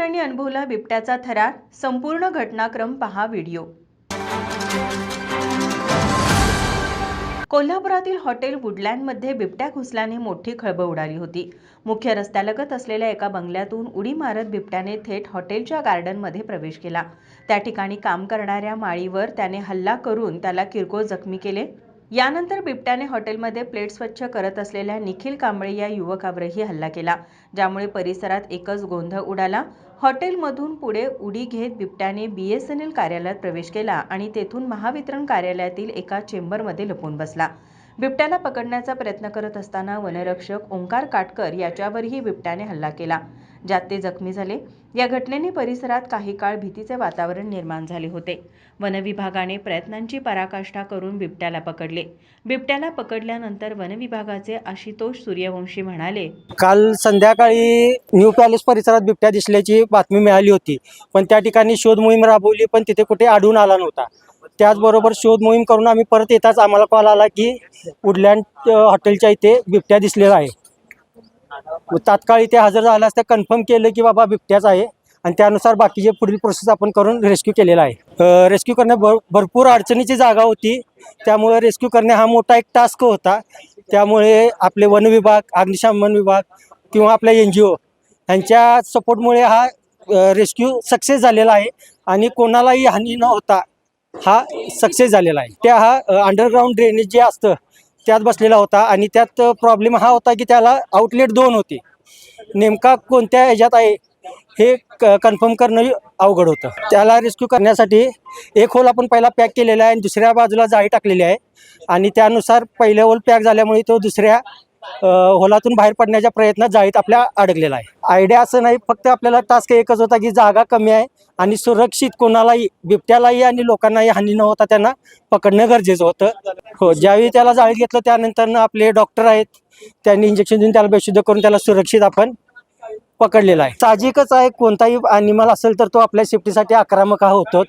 पोलिसांनी अनुभवला बिबट्याचा थरार संपूर्ण घटनाक्रम पहा व्हिडिओ. कोल्हापुरातील हॉटेल वुडलँडमध्ये बिबट्या घुसल्याने मोठी खळबळ उडाली होती. मुख्य रस्त्यालगत असलेल्या एका बंगल्यातून उडी मारत बिबट्याने थेट हॉटेलच्या गार्डनमध्ये प्रवेश केला. त्या ठिकाणी काम करणाऱ्या माळीवर त्याने हल्ला करून त्याला किरकोळ जखमी केले. यानंतर बिबट्याने हॉटेलमध्ये प्लेट स्वच्छ करत असलेल्या निखिल कांबळे या युवकावरही हल्ला केला ज्यामुळे परिसरात एकच गोंधळ उडाला. हॉटेलमधून पुढे उडी घेत बिबट्याने बी एस एन एल कार्यालयात प्रवेश केला आणि तेथून महावितरण कार्यालयातील एका चेंबरमध्ये लपून बसला. बिबट्याला पकडण्याचा प्रयत्न करत असताना वनरक्षक ओंकार काटकर याच्यावरही बिबट्याने हल्ला केला ज्यात ते जखमी झाले. या घटनेने परिसरात काही काळ भीतीचे वातावरण निर्माण झाले होते. वनविभागाने प्रयत्नांची पराकाष्ठा करून बिबट्याला पकडले. बिबट्याला पकडल्यानंतर वनविभागाचे आशितोष सूर्यवंशी म्हणाले काल संध्याकाळी न्यू पॅलेस परिसरात बिबट्या दिसल्याची बातमी मिळाली होती पण त्या ठिकाणी शोध मोहीम राबवली पण तिथे कुठे आढळून आला नव्हता. त्याचबरोबर शोध मोहीम करून आम्ही परत येताच आम्हाला कॉल आला की वुडलँड हॉटेलच्या इथे बिबट्या दिसलेला आहे. व तात्काळ इथे हजर झाल्यास ते कन्फर्म केलं की बाबा बिबट्याच आहे आणि त्यानुसार बाकीचे पुढील प्रोसेस आपण करून रेस्क्यू केलेला आहे. रेस्क्यू करणे भर भरपूर अडचणीची जागा होती. त्यामुळे रेस्क्यू करणे हा मोठा एक टास्क होता. त्यामुळे आपले वन विभाग अग्निशमन विभाग किंवा आपल्या एन जी ओ यांच्या सपोर्टमुळे हा रेस्क्यू सक्सेस झालेला आहे. आणि कोणालाही हानी न होता हा सक्सेस झालेला आहे. त्या हा अंडरग्राऊंड ड्रेनेज जे असतं त्यात बसलेला होता आणि त्यात प्रॉब्लेम हा होता की त्याला आउटलेट दोन होते. नेमका कोणत्या ह्याच्यात आहे हे कन्फर्म करणं अवघड होतं. त्याला रेस्क्यू करण्यासाठी एक होल आपण पहिला पॅक केलेला आहे आणि दुसऱ्या बाजूला जाळी टाकलेली आहे. आणि त्यानुसार पहिलं होल पॅक झाल्यामुळे तो दुसऱ्या होलातून बाहेर पडण्याच्या प्रयत्नात जाळीत आपल्या अडकलेला आहे. आयडिया असं नाही फक्त आपल्याला टास्क एकच होता की जागा कमी आहे आणि सुरक्षित कोणालाही बिबट्यालाही आणि लोकांनाही हानी न होता त्यांना पकडणं गरजेचं होतं. हो ज्यावेळी त्याला जाळीत घेतलं त्यानंतर आपले डॉक्टर आहेत त्यांनी इंजेक्शन देऊन त्याला बेशुद्ध करून त्याला सुरक्षित आपण पकडलेला आहे. साहजिकच आहे कोणताही अॅनिमल असेल तर तो आपल्या सेफ्टीसाठी आक्रमक हा होतोच.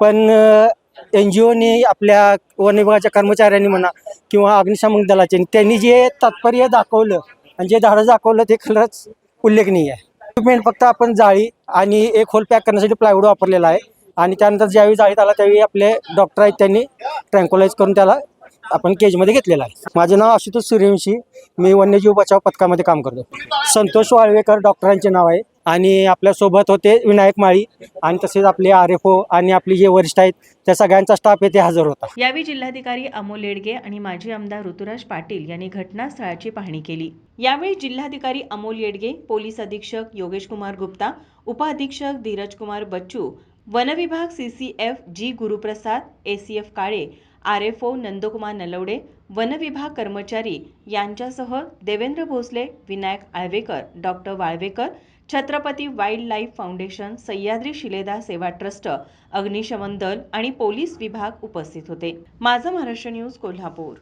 पण एन जी ओने आपल्या वन विभागाच्या कर्मचाऱ्यांनी म्हणा किंवा अग्निशामक दलाचे त्यांनी जे तात्पर्य दाखवलं आणि जे धाडस दाखवलं ते खरंच उल्लेखनीय आहे. इक्विपमेंट फक्त आपण जाळी आणि एक होल पॅक करण्यासाठी प्लायवूड वापरलेला आहे आणि त्यानंतर ज्यावेळी जाळीत आला त्यावेळी आपले डॉक्टर आहेत त्यांनी ट्रँक्युलाइज करून त्याला आपण केजमध्ये घेतलेला आहे. माझं नाव आशुतोष सूर्यवंशी. मी वन्यजीव बचाव पथकामध्ये काम करतो. संतोष वाळवेकर डॉक्टरांचे नाव आहे. आणि आपल्यासोबत होते विनायक माळी आणि तसेच आपले आर एफ ओ आणि आपले जे वरिष्ठ आहेत त्या सगळ्यांचा स्टाफ येथे हजर होता. यावेळी जिल्हाधिकारी अमोल लेडगे आणि माजी आमदार ऋतुराज पाटील यांनी घटनास्थळाची पाहणी केली. यावेळी जिल्हाधिकारी अमोल येडगे पोलीस अधीक्षक योगेश कुमार गुप्ता उपअधीक्षक धीरज कुमार बच्चू वनविभाग CCF G Guruprasad ACF Kale R F O Nandkumar Nalawade वनविभाग कर्मचारी यांच्यासह Devendra Bhosale Vinayak Alavekar doctor Walvekar Chhatrapati wildlife foundation Sahyadri Shiledar Seva trust अग्निशमन दल आणि पोलीस विभाग उपस्थित होते. माझं महाराष्ट्र न्यूज कोल्हापूर.